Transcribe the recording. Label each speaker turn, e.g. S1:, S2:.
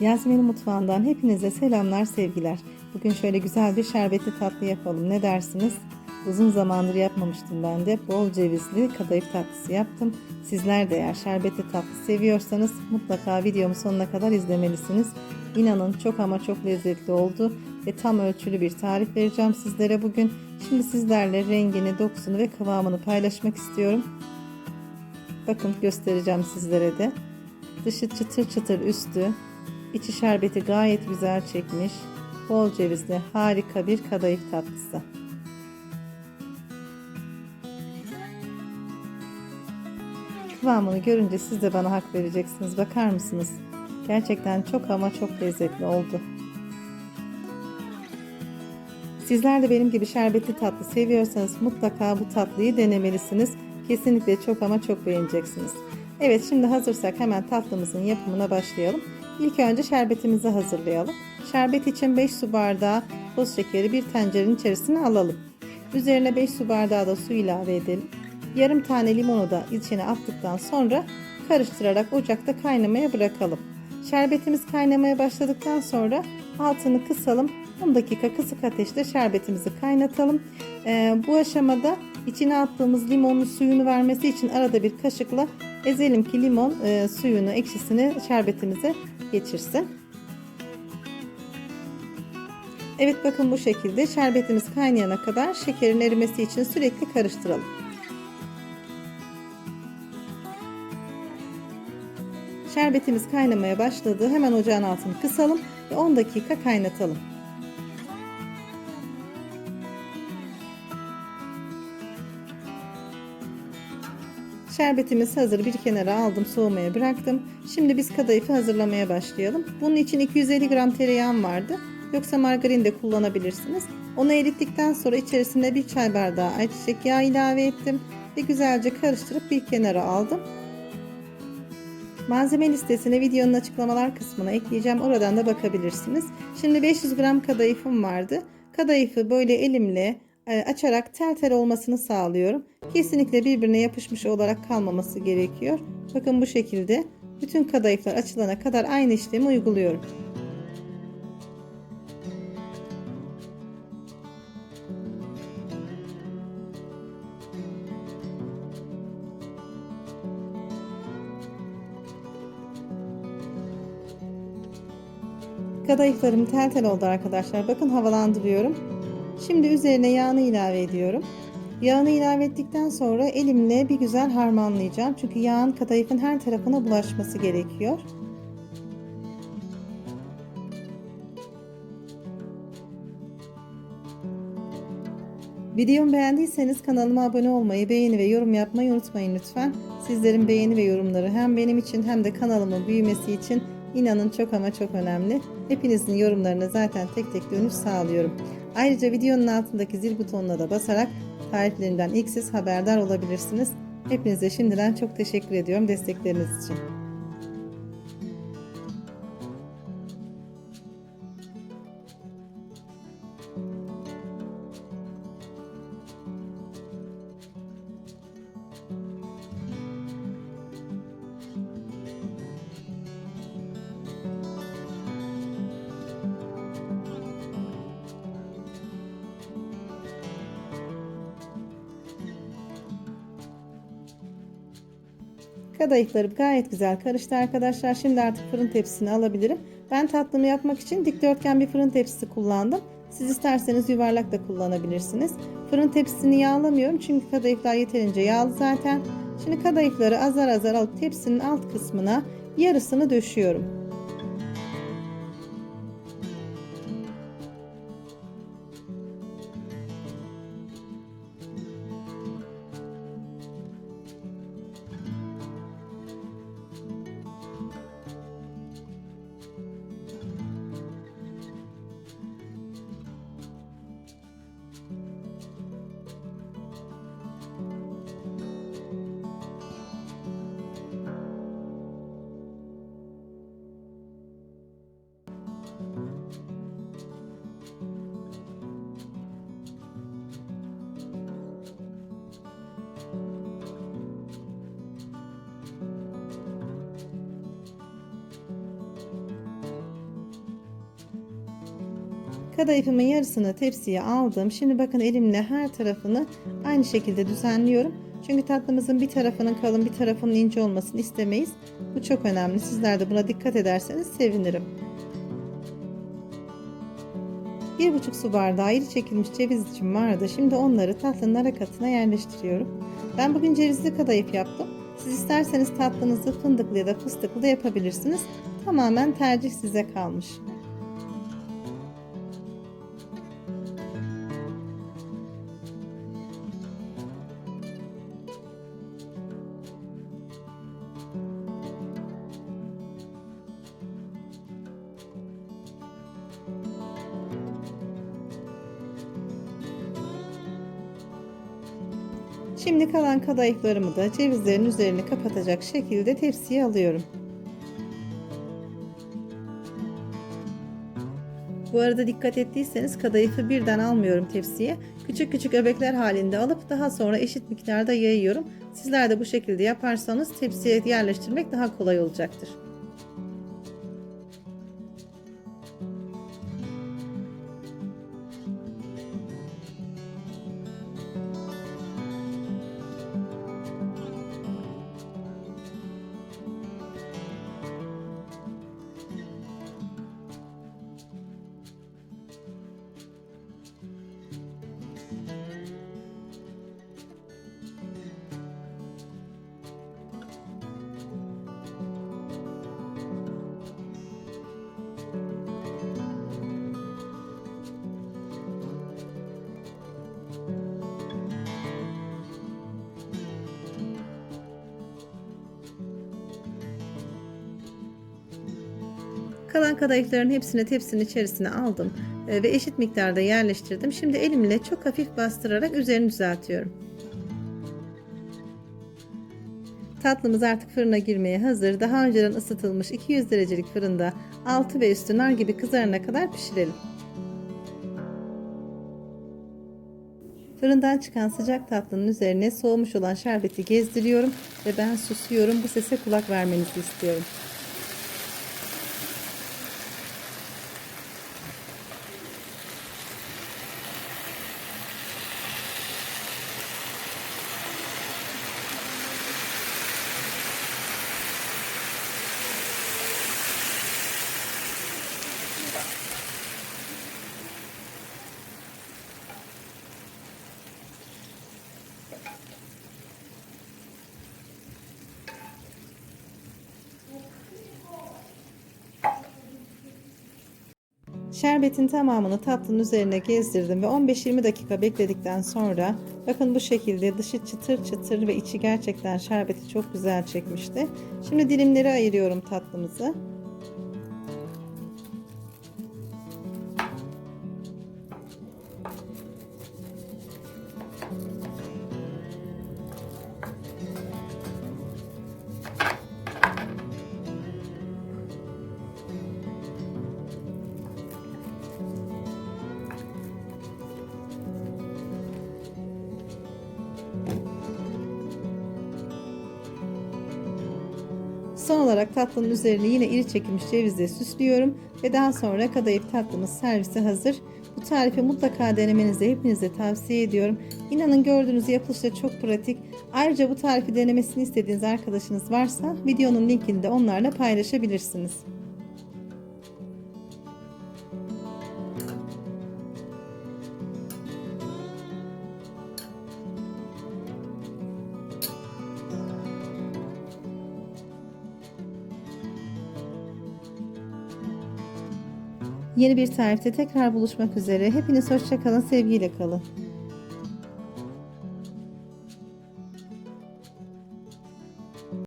S1: Yasemin'in mutfağından hepinize selamlar, sevgiler. Bugün şöyle güzel bir şerbetli tatlı yapalım. Ne dersiniz? Uzun zamandır yapmamıştım ben de. Bol cevizli kadayıf tatlısı yaptım. Sizler de eğer şerbetli tatlı seviyorsanız mutlaka videomu sonuna kadar izlemelisiniz. İnanın çok ama çok lezzetli oldu ve tam ölçülü bir tarif vereceğim sizlere bugün. Şimdi sizlerle rengini, dokusunu ve kıvamını paylaşmak istiyorum. Bakın göstereceğim sizlere de. Dışı çıtır çıtır üstü, içi şerbeti gayet güzel çekmiş. Bol cevizli harika bir kadayıf tatlısı. Kıvamını görünce siz de bana hak vereceksiniz. Bakar mısınız? Gerçekten çok ama çok lezzetli oldu. Sizler de benim gibi şerbetli tatlı seviyorsanız mutlaka bu tatlıyı denemelisiniz. Kesinlikle çok ama çok beğeneceksiniz. Evet şimdi hazırsak hemen tatlımızın yapımına başlayalım. İlk önce şerbetimizi hazırlayalım. Şerbet için 5 su bardağı toz şekeri bir tencerenin içerisine alalım. Üzerine 5 su bardağı da su ilave edelim. Yarım tane limonu da içine attıktan sonra karıştırarak ocakta kaynamaya bırakalım. Şerbetimiz kaynamaya başladıktan sonra altını kısalım. 10 dakika kısık ateşte şerbetimizi kaynatalım. Ee, bu aşamada içine attığımız limonun suyunu vermesi için arada bir kaşıkla ezelim ki limon e, suyunu, ekşisini şerbetimize geçirsin. Evet bakın bu şekilde şerbetimiz kaynayana kadar şekerin erimesi için sürekli karıştıralım. Şerbetimiz kaynamaya başladı. Hemen ocağın altını kısalım ve 10 dakika kaynatalım. Şerbetimiz hazır bir kenara aldım soğumaya bıraktım. Şimdi biz kadayıfı hazırlamaya başlayalım. Bunun için 250 gram tereyağım vardı. Yoksa margarin de kullanabilirsiniz. Onu erittikten sonra içerisine bir çay bardağı ayçiçek yağı ilave ettim. Ve güzelce karıştırıp bir kenara aldım. Malzeme listesini videonun açıklamalar kısmına ekleyeceğim. Oradan da bakabilirsiniz. Şimdi 500 gram kadayıfım vardı. Kadayıfı böyle elimle açarak tel tel olmasını sağlıyorum. Kesinlikle birbirine yapışmış olarak kalmaması gerekiyor. Bakın bu şekilde bütün kadayıflar açılana kadar aynı işlemi uyguluyorum. Kadayıflarım tel tel oldu arkadaşlar. Bakın havalandırıyorum. Şimdi üzerine yağını ilave ediyorum. Yağını ilave ettikten sonra elimle bir güzel harmanlayacağım. Çünkü yağın kadayıfın her tarafına bulaşması gerekiyor. Videomu beğendiyseniz kanalıma abone olmayı, beğeni ve yorum yapmayı unutmayın lütfen. Sizlerin beğeni ve yorumları hem benim için hem de kanalımın büyümesi için inanın çok ama çok önemli. Hepinizin yorumlarına zaten tek tek dönüş sağlıyorum. Ayrıca videonun altındaki zil butonuna da basarak tariflerimden ilk siz haberdar olabilirsiniz. Hepinize şimdiden çok teşekkür ediyorum destekleriniz için. Kadayıflarım gayet güzel karıştı arkadaşlar. Şimdi artık fırın tepsisine alabilirim. Ben tatlımı yapmak için dikdörtgen bir fırın tepsisi kullandım. Siz isterseniz yuvarlak da kullanabilirsiniz. Fırın tepsisini yağlamıyorum çünkü kadayıflar yeterince yağlı zaten. Şimdi kadayıfları azar azar alıp tepsinin alt kısmına yarısını döşüyorum. Kadayıfımın yarısını tepsiye aldım. Şimdi bakın elimle her tarafını aynı şekilde düzenliyorum. Çünkü tatlımızın bir tarafının kalın bir tarafının ince olmasını istemeyiz. Bu çok önemli. Sizler de buna dikkat ederseniz sevinirim. 1,5 su bardağı iri çekilmiş ceviz için vardı. Şimdi onları tatlının ara katına yerleştiriyorum. Ben bugün cevizli kadayıf yaptım. Siz isterseniz tatlınızı fındıklı ya da fıstıklı da yapabilirsiniz. Tamamen tercih size kalmış. Şimdi kalan kadayıflarımı da cevizlerin üzerini kapatacak şekilde tepsiye alıyorum. Bu arada dikkat ettiyseniz kadayıfı birden almıyorum tepsiye. Küçük küçük öbekler halinde alıp daha sonra eşit miktarda yayıyorum. Sizler de bu şekilde yaparsanız tepsiye yerleştirmek daha kolay olacaktır. Kalan kadayıfların hepsini tepsinin içerisine aldım e, ve eşit miktarda yerleştirdim. Şimdi elimle çok hafif bastırarak üzerini düzeltiyorum. Tatlımız artık fırına girmeye hazır. Daha önceden ısıtılmış 200 derecelik fırında altı ve üstü nar gibi kızarana kadar pişirelim. Fırından çıkan sıcak tatlının üzerine soğumuş olan şerbeti gezdiriyorum ve ben susuyorum. Bu sese kulak vermenizi istiyorum. Şerbetin tamamını tatlının üzerine gezdirdim ve 15-20 dakika bekledikten sonra bakın bu şekilde dışı çıtır çıtır ve içi gerçekten şerbeti çok güzel çekmişti. Şimdi dilimleri ayırıyorum tatlımızı. Son olarak tatlının üzerine yine iri çekilmiş cevizle süslüyorum ve daha sonra kadayıf tatlımız servise hazır. Bu tarifi mutlaka denemenizi hepinize tavsiye ediyorum. İnanın gördüğünüz yapılışı da çok pratik. Ayrıca bu tarifi denemesini istediğiniz arkadaşınız varsa videonun linkini de onlarla paylaşabilirsiniz. Yeni bir tarifte tekrar buluşmak üzere. Hepiniz hoşçakalın, sevgiyle kalın.